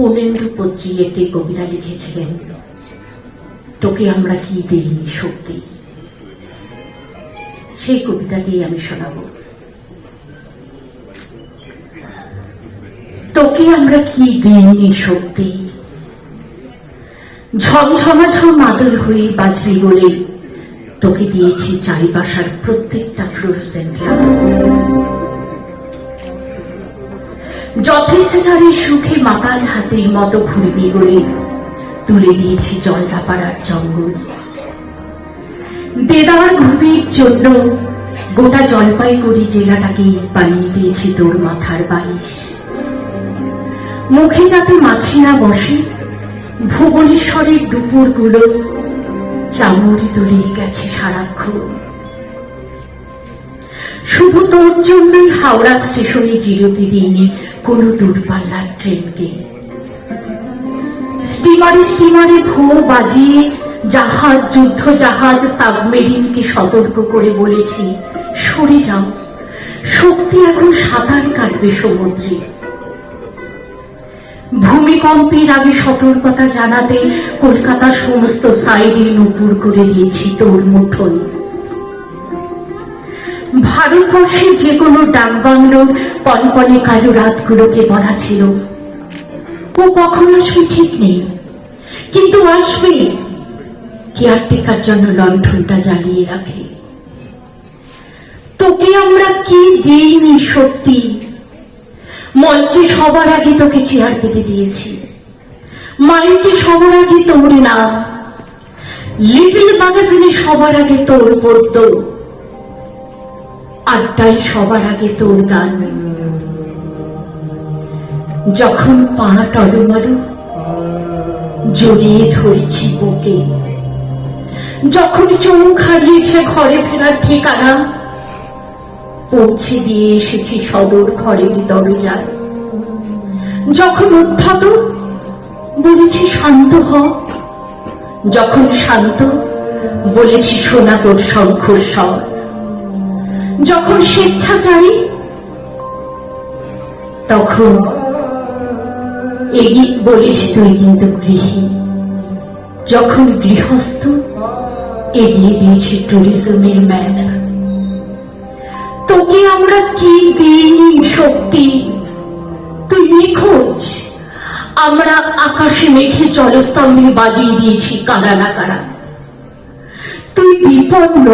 পূর্ণেন্দু পত্রী একটি কবিতা লিখেছিলেন, তোকে আমরা কি দিইনি শক্তি? সেই কবিতাটি আমি শোনাব। তোকে আমরা কি দিইনি শক্তি? ঝমঝমাঝম মাদল হয়ে বাজবি বলে তোকে দিয়েছি চারিপাশার প্রত্যেকটা ফ্লোরসেন্ট যথেচ্ছাচারী সুখে মাতাল হাতের মতো ঘুরবি বলে তুলে দিয়েছি জলদাপাড়ার জঙ্গল। দেদার ঘুমির জন্য গোটা জলপাইগুড়ি জেলাটাকে বানিয়ে দিয়েছি তোর মাথার বালিশ। মুখে যাতে মাছি না বসে, ভুবনেশ্বরের দুপুরগুলো চামড়ি তলিয়ে গেছে সারাক্ষণ। শুধু তোর জন্যই হাওড়া স্টেশনে জিরোতে দিইনি কোনো দূরপাল্লার ট্রেনকে। স্টিমারে স্টিমারে ভো বাজিয়ে জাহাজ যুদ্ধ জাহাজ সাবমেরিনকে সতর্ক করে বলেছি, সরে যাও। শক্তি এখন সাঁতার কাটবে সমুদ্রে। ভূমিকম্পের আগে সতর্কতা জানাতে কলকাতার সমস্ত সাইডে নুপুর করে দিয়েছি তোর মুঠোয় ভারতবর্ষের যে কোনো ডাকবাংলোর কনকনে কালো রাতগুলোকে বলা ছিল। ও কখন আসবে ঠিক নেই। কিন্তু আসবে। কেয়ারটেকার জন্য লণ্ঠনটা জ্বালিয়ে রাখে। তোকে আমরা কি দিইনি সত্যি? মঞ্চে সবার আগে তোকে চেয়ার পেতে দিয়েছি। মাইকে সবার আগে তোর নাম। লিটল ম্যাগাজিনে সবার আগে তোর পড়তো আড্ডায় সবার আগে তোর গান। যখন পা টলমারু জড়িয়ে ধরেছি বুকে। যখন চোখ হারিয়েছে ঘরে ফেরার ঠিকানা, পৌঁছে দিয়ে এসেছি সদর ঘরের দরজায়। যখন উদ্ধত, বলেছি শান্ত হ। যখন শান্ত, বলেছি শোনা তোর শঙ্খর স্বর যখন স্বেচ্ছাচারী, তখন এগিয়ে বলেছি তুই কিন্তু গৃহী। যখন গৃহস্থ, এগিয়ে দিয়েছি ট্যুরিজমের ম্যাপ তোকে আমরা কি দিইনি শক্তি? তুই নিখোঁজ। আমরা আকাশে মেঘে জলস্তম্ভে বাজিয়ে দিয়েছি কারা না কারা তুই বিপন্ন।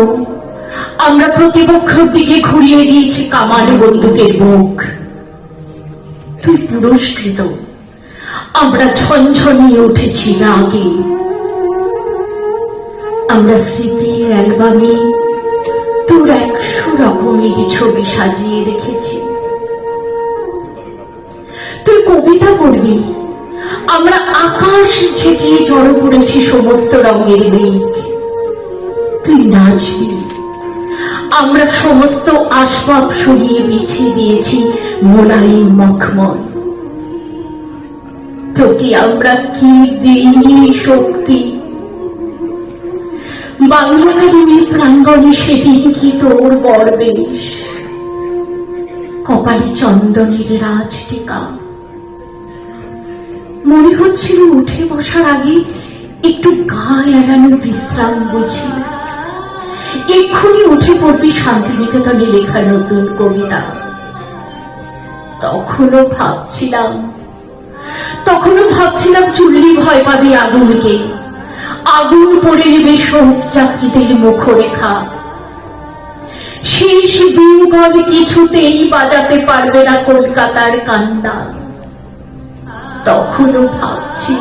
আমরা প্রতিপক্ষের দিকে ঘুরিয়ে দিয়েছি কামান বন্দুকের মুখ। তুই পুরস্কৃত। আমরা ছনছনিয়ে উঠেছি রাগে। আমরা স্মৃতির অ্যালবামে তোর একশো রকমের ছবি সাজিয়ে রেখেছি। তুই কবিতা পড়বি। আমরা আকাশ ছেটিয়ে জড়ো করেছি সমস্ত রঙের মেঘ। তুই নাচবি। আমরা সমস্ত আসবাব সরিয়ে বিছিয়ে দিয়েছি মোলায়েম মখমল। তোকে আমরা কি দিইনি শক্তি? বাংলা একাডেমির প্রাঙ্গণে সেদিন কি তোর বরবেশ? কপালে চন্দনের রাজ টিকা। মনে হচ্ছিল উঠে বসার আগে একটু গা এড়ানো বিশ্রাম বুঝি। এক্ষুনি উঠে পড়বি শান্তিনিকেতনে লেখা নতুন কবিতা। তখনও ভাবছিলাম তখনও ভাবছিলাম চুল্লি ভয় পাবে আগুনকে। আগুন পড়ে নেবে শোক যাত্রীদের মুখরেখা। শেষ বিউগল কিছুতেই বাজাতে পারবে না কলকাতার কান্না। তখনও ভাবছি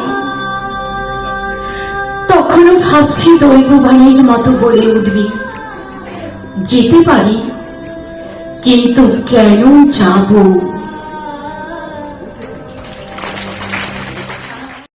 তখনও ভাবছি দৈববাণীর মতো বলে উঠবি। যেতে পারি কিন্তু কেন যাব